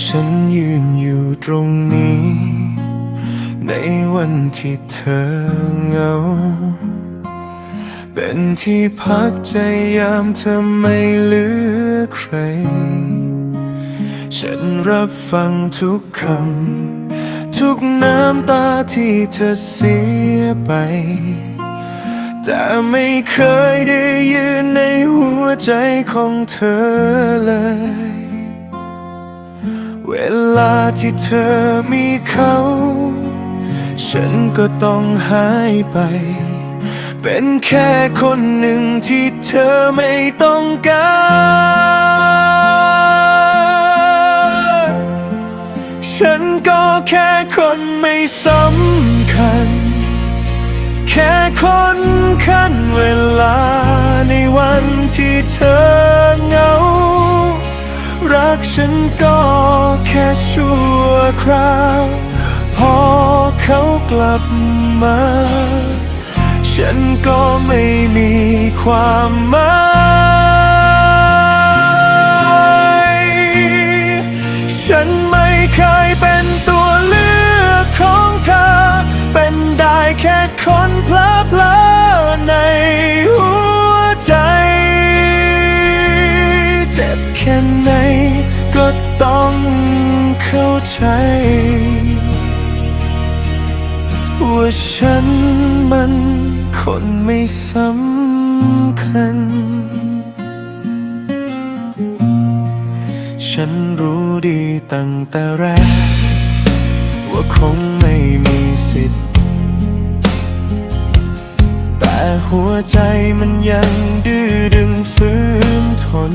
ฉันยืนอยู่ตรงนี้ ในวันที่เธอเหงา เป็นที่พักใจยามเธอไม่เหลือใคร ฉันรับฟังทุกคำ ทุกน้ำตาที่เธอเสียไป แต่ไม่เคยได้ยืนในหัวใจของเธอเลย เวลาที่เธอมีเขา ฉันก็ต้องหายไป เป็นแค่คนหนึ่งที่เธอไม่ต้องการฉันก็แค่คนไม่สำคัญ แค่คนขั้นเวลาในวันที่เธอเหงา รักฉันก็ ค่ชั่วคราว พอเขากลับมา ฉันก็ไม่มีความหมายฉันไม่เคยเป็นตัวเลือกของเธอ เป็นได้แค่คนเพลอเพลอๆในหัวใจ เจ็บแค่ไหน ใจ ว่าฉันมันคนไม่สำคัญ ฉันรู้ดีตั้งแต่แรก ว่าคงไม่มีสิทธิ์ แต่หัวใจมันยังดื้อดึงฝืนทน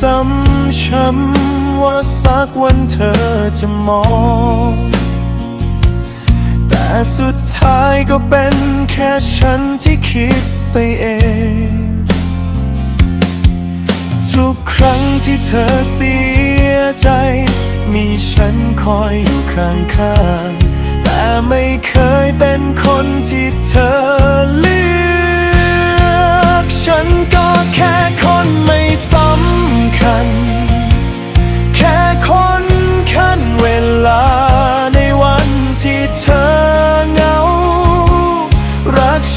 ซ้ำช้ำว่าสักวันเธอจะมอง แต่สุดท้ายก็เป็นแค่ฉันที่คิดไปเอง ทุกครั้งที่เธอเสียใจ มีฉันคอยอยู่ข้างๆแต่ไม่เคยเป็นคนที่เธอ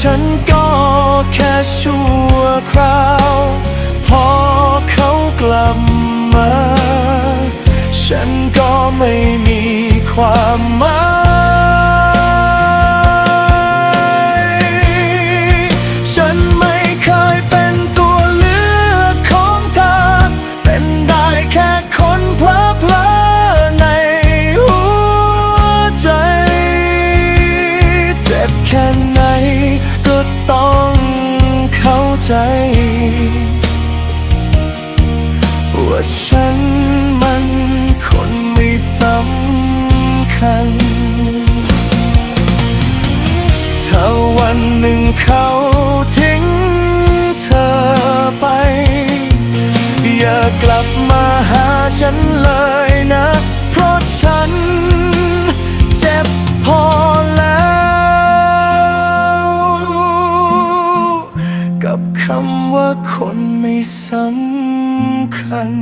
ฉันก็แค่ชั่วคราว พอเขากลับมา ฉันก็ไม่มีความหมาย ใจว่าฉันมันคนไม่สำคัญ ถ้าวันหนึ่งเขาทิ้งเธอไป อย่ากลับมาหาฉันเลย คนไม่สำคัญ